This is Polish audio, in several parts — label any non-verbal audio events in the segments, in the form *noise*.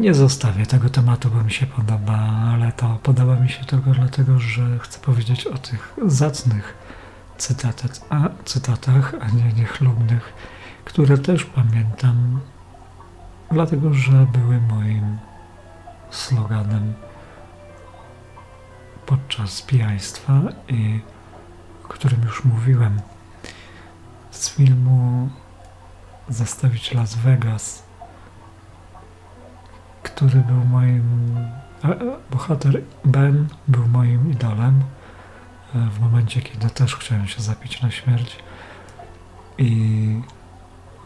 Nie zostawię tego tematu, bo mi się podoba, ale to podoba mi się tylko dlatego, że chcę powiedzieć o tych zacnych cytatach, a, cytatach, a nie niechlubnych, które też pamiętam, dlatego że były moim sloganem podczas pijaństwa i o którym już mówiłem z filmu Zastawić Las Vegas, który był moim bohater Ben był moim idolem e, w momencie, kiedy też chciałem się zapić na śmierć i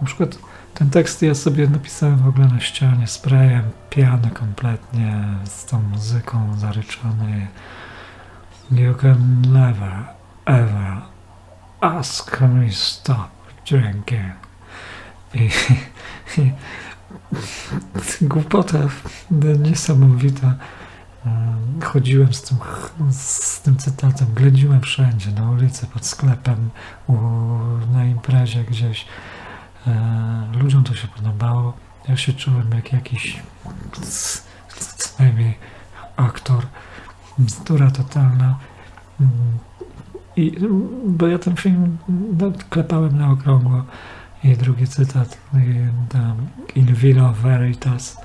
na przykład ten tekst ja sobie napisałem w ogóle na ścianie sprayem, pijany kompletnie, z tą muzyką zaryczony. You can never, ever ask me stop drinking. I, i *laughs* głupota niesamowita. Chodziłem z tym, z tym cytatem, ględziłem wszędzie, na ulicy, pod sklepem, u, na imprezie gdzieś. E, ludziom to się podobało. Ja się czułem jak jakiś co najmniej aktor. Bzdura totalna. Mm, I, bo ja ten film no, klepałem na okrągło. I drugi cytat, in vino veritas,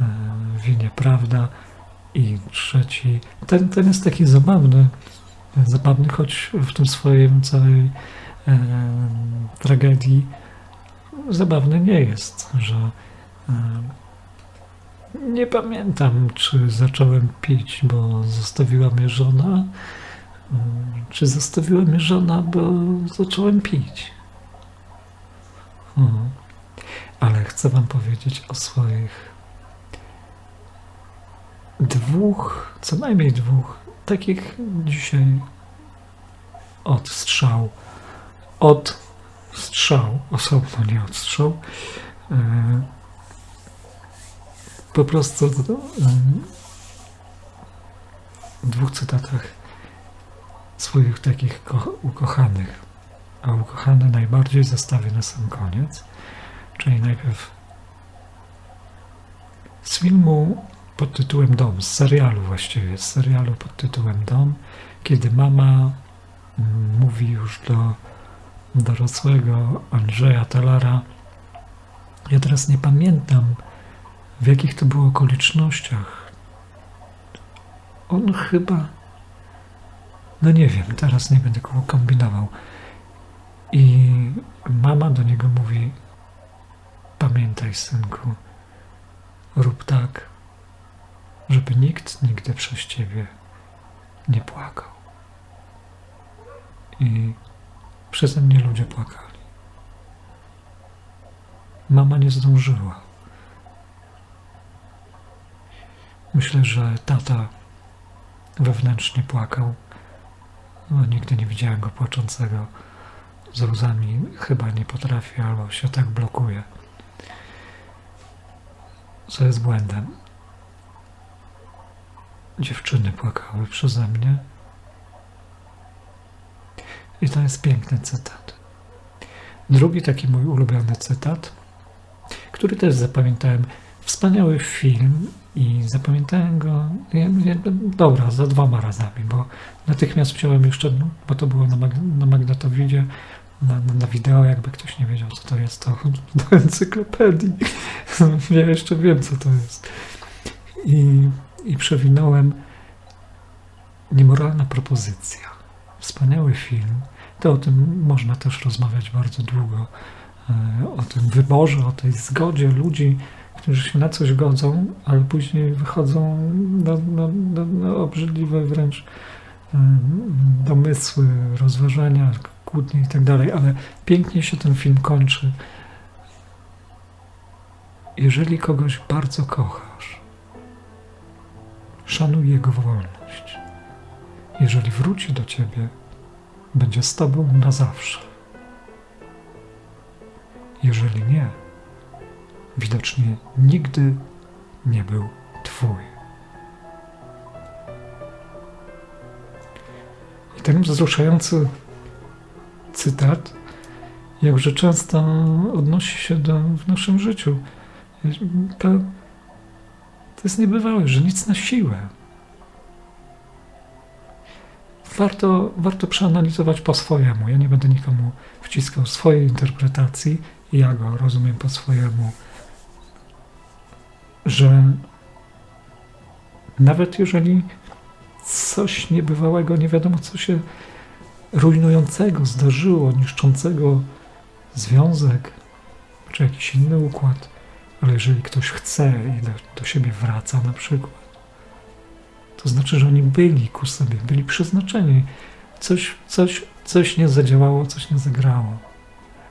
e, winie prawda. I trzeci, ten, ten jest taki zabawny, zabawny, choć w tym swoim całej e, tragedii zabawny nie jest, że e, nie pamiętam, czy zacząłem pić, bo zostawiła mnie żona, czy zostawiła mnie żona, bo zacząłem pić. Mhm. Ale chcę Wam powiedzieć o swoich dwóch, co najmniej dwóch, takich dzisiaj odstrzał, od strzał, osobno nie odstrzał. E, po prostu w dwóch cytatach swoich takich ukochanych, a ukochane najbardziej zostawię na sam koniec, czyli najpierw z filmu pod tytułem Dom, z serialu właściwie, z serialu pod tytułem Dom, kiedy mama mówi już do dorosłego Andrzeja Talara. Ja teraz nie pamiętam, w jakich to było okolicznościach. On chyba. No nie wiem, teraz nie będę kombinował. I mama do niego mówi: Pamiętaj, synku, rób tak, żeby nikt nigdy przez ciebie nie płakał. I Przeze mnie ludzie płakali. Mama nie zdążyła. Myślę, że tata wewnętrznie płakał. No, nigdy nie widziałem go płaczącego z łzami. Chyba nie potrafi albo się tak blokuje. Co jest błędem. Dziewczyny płakały przeze mnie i to jest piękny cytat. Drugi taki mój ulubiony cytat, który też zapamiętałem. Wspaniały film i zapamiętałem go, dobra, za dwoma razami, bo natychmiast wziąłem jeszcze, bo to było na, mag, na magnetowidzie, na, na, wideo, jakby ktoś nie wiedział, co to jest, to *laughs* do encyklopedii. ja jeszcze wiem, co to jest. I, i przewinąłem niemoralna propozycja. Wspaniały film, to o tym można też rozmawiać bardzo długo. E, o tym wyborze, o tej zgodzie ludzi, którzy się na coś godzą, ale później wychodzą na, na, na, na obrzydliwe wręcz e, domysły, rozważania, kłótnie i tak dalej, ale pięknie się ten film kończy. Jeżeli kogoś bardzo kochasz, szanuj jego wolność. Jeżeli wróci do ciebie, będzie z Tobą na zawsze. Jeżeli nie, widocznie nigdy nie był Twój. I ten wzruszający cytat jakże często odnosi się do, w naszym życiu. Ta To jest niebywałe, że nic na siłę. Warto, warto przeanalizować po swojemu. Ja nie będę nikomu wciskał swojej interpretacji. Ja go rozumiem po swojemu. Że nawet jeżeli coś niebywałego, nie wiadomo co się rujnującego zdarzyło, niszczącego związek czy jakiś inny układ, ale jeżeli ktoś chce i do, do siebie wraca na przykład, to znaczy, że oni byli ku sobie, byli przeznaczeni. Coś, coś, coś nie zadziałało, coś nie zagrało.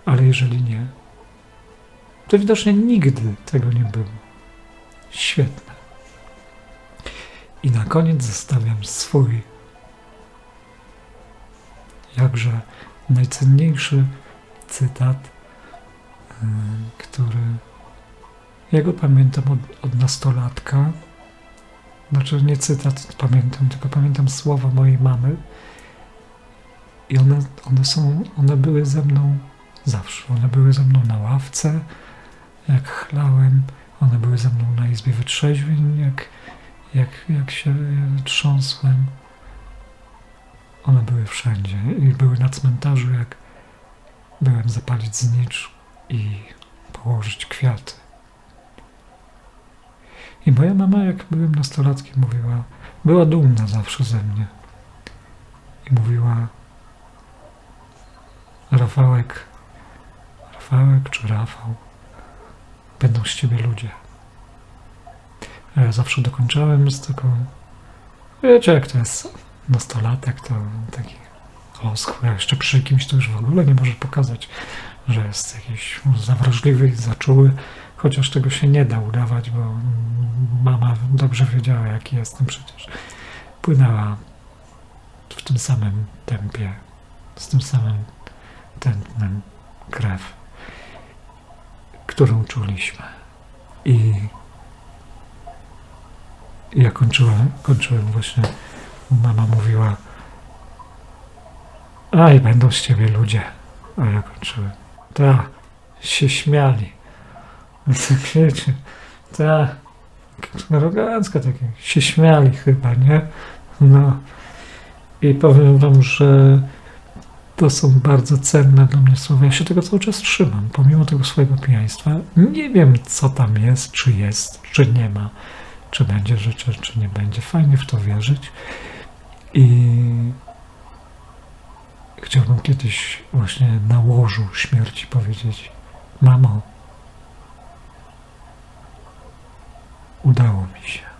Ale jeżeli nie, to widocznie nigdy tego nie było. Świetne. I na koniec zostawiam swój jakże najcenniejszy cytat, yy, który ja go pamiętam od, od nastolatka. Znaczy nie cytat pamiętam, tylko pamiętam słowa mojej mamy. I one, one są, one były ze mną zawsze. One były ze mną na ławce, jak chlałem. One były ze mną na izbie wytrzeźwień, jak, jak, jak się trząsłem. One były wszędzie i były na cmentarzu, jak byłem zapalić znicz i położyć kwiaty. I moja mama, jak byłem nastolatkiem, mówiła, była dumna zawsze ze mnie. I mówiła, Rafałek, Rafałek czy Rafał, będą z ciebie ludzie. Ja zawsze dokończałem z taką, wiecie jak to jest, nastolatek to taki oschły, jeszcze przy kimś to już w ogóle nie może pokazać, że jest jakiś zawrażliwy i zaczuły, chociaż tego się nie da udawać, bo mama dobrze wiedziała, jaki jestem przecież. Płynęła w tym samym tempie, z tym samym tętnem krew, którą czuliśmy. I ja kończyłem, kończyłem właśnie, mama mówiła, aj, będą z ciebie ludzie. A ja kończyłem, ta, się śmiali. Tak *laughs* wiecie, ta, arogancka takie, się śmiali chyba, nie? No. I powiem wam, że to są bardzo cenne dla mnie słowa. Ja się tego cały czas trzymam, pomimo tego swojego pijaństwa. Nie wiem, co tam jest, czy jest, czy nie ma, czy będzie rzeczy, czy nie będzie. Fajnie w to wierzyć. I chciałbym kiedyś właśnie na łożu śmierci powiedzieć: Mamo, udało mi się.